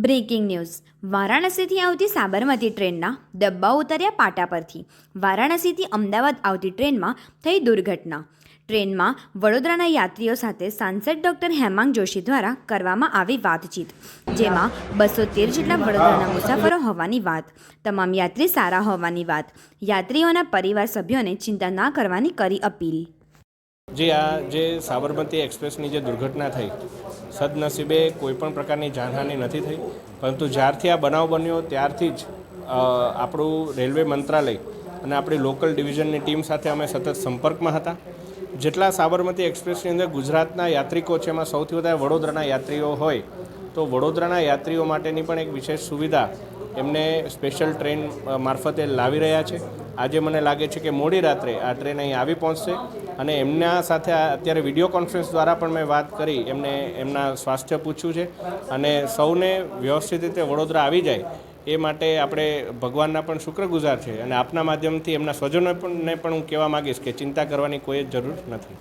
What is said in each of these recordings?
Breaking news. વારાણસીથી આવતી સાબરમતી ટ્રેનના ડબ્બા ઉતર્યા પાટા પરથી. વારાણસીથી અમદાવાદ આવતી ટ્રેનમાં થઈ દુર્ઘટના. ટ્રેનમાં વડોદરાના યાત્રીઓ સાથે સાંસદ ડોક્ટર હેમાંગ જોશી દ્વારા કરવામાં આવી વાતચીત, જેમાં બસો તેર જેટલા વડોદરાના મુસાફરો હોવાની વાત, તમામ યાત્રી સારા હોવાની વાત, યાત્રીઓના પરિવાર સભ્યોને ચિંતા ના કરવાની કરી અપીલ. જે આ જે સાબરમતી એક્સપ્રેસની જે દુર્ઘટના થઈ, સદનસીબે કોઈ પણ પ્રકારની જાનહાનિ નથી થઈ, પરંતુ જ્યારથી આ બનાવ બન્યો ત્યારથી જ આપણું રેલવે મંત્રાલય અને આપણી લોકલ ડિવિઝનની ટીમ સાથે અમે સતત સંપર્કમાં હતા. જેટલા સાબરમતી એક્સપ્રેસની અંદર ગુજરાતના યાત્રિકો છે, એમાં સૌથી વધારે વડોદરાના યાત્રીઓ હોય, તો વડોદરાના યાત્રીઓ માટેની પણ એક વિશેષ સુવિધા એમને સ્પેશિયલ ટ્રેન મારફતે લાવી રહ્યા છે. આજે મને લાગે છે કે મોડી રાત્રે આ ટ્રેન અહીં આવી પહોંચશે અને એમના સાથે અત્યારે વીડિયો કોન્ફરન્સ દ્વારા પણ મેં વાત કરી, એમને એમના સ્વાસ્થ્ય પૂછ્યું છે અને સૌને વ્યવસ્થિત રીતે વડોદરા આવી જાય એ માટે આપણે ભગવાનના પણ શુક્રગુજાર છે અને આપના માધ્યમથી એમના સ્વજનોને પણ હું કહેવા માગીશ કે ચિંતા કરવાની કોઈ જ જરૂર નથી.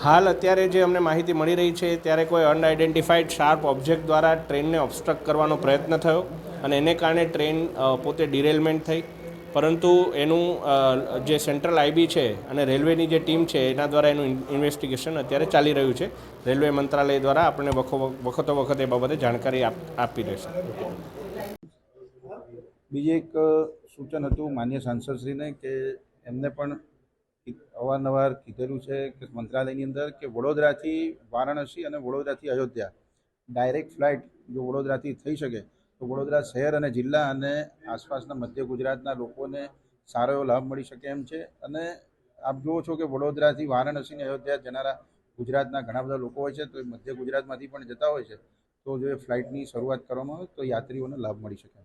હાલ અત્યારે જે અમને માહિતી મળી રહી છે, ત્યારે કોઈ અનઆઇડેન્ટિફાઈડ શાર્પ ઓબ્જેક્ટ દ્વારા ટ્રેનને ઓબસ્ટ્રક્ટ કરવાનો પ્રયત્ન થયો અને એને કારણે ટ્રેન પોતે ડિરેલમેન્ટ થઈ. પરંતુ એનું જે સેન્ટ્રલ આઈબી છે અને રેલવેની જે ટીમ છે, એના દ્વારા એનું ઇન્વેસ્ટિગેશન અત્યારે ચાલી રહ્યું છે. રેલવે મંત્રાલય દ્વારા આપણને વખતો વખત એ બાબતે જાણકારી આપ રહેશે બીજું એક સૂચન હતું માન્ય સાંસદશ્રીને કે એમને પણ અવારનવાર કીધેલું છે કે મંત્રાલયની અંદર કે વડોદરાથી વારાણસી અને વડોદરાથી અયોધ્યા ડાયરેક્ટ ફ્લાઇટ જો વડોદરાથી થઈ શકે, તો વડોદરા શહેર અને જિલ્લા અને આસપાસના મધ્ય ગુજરાતના લોકોને સારો એવો લાભ મળી શકે એમ છે. અને આપ જુઓ છો કે વડોદરાથી વારાણસી અને અયોધ્યા જનારા ગુજરાતના ઘણા બધા લોકો હોય છે, તો મધ્ય ગુજરાતમાંથી પણ જતા હોય છે. તો જો એ ફ્લાઇટની શરૂઆત કરવામાં આવે, તો યાત્રીઓને લાભ મળી શકે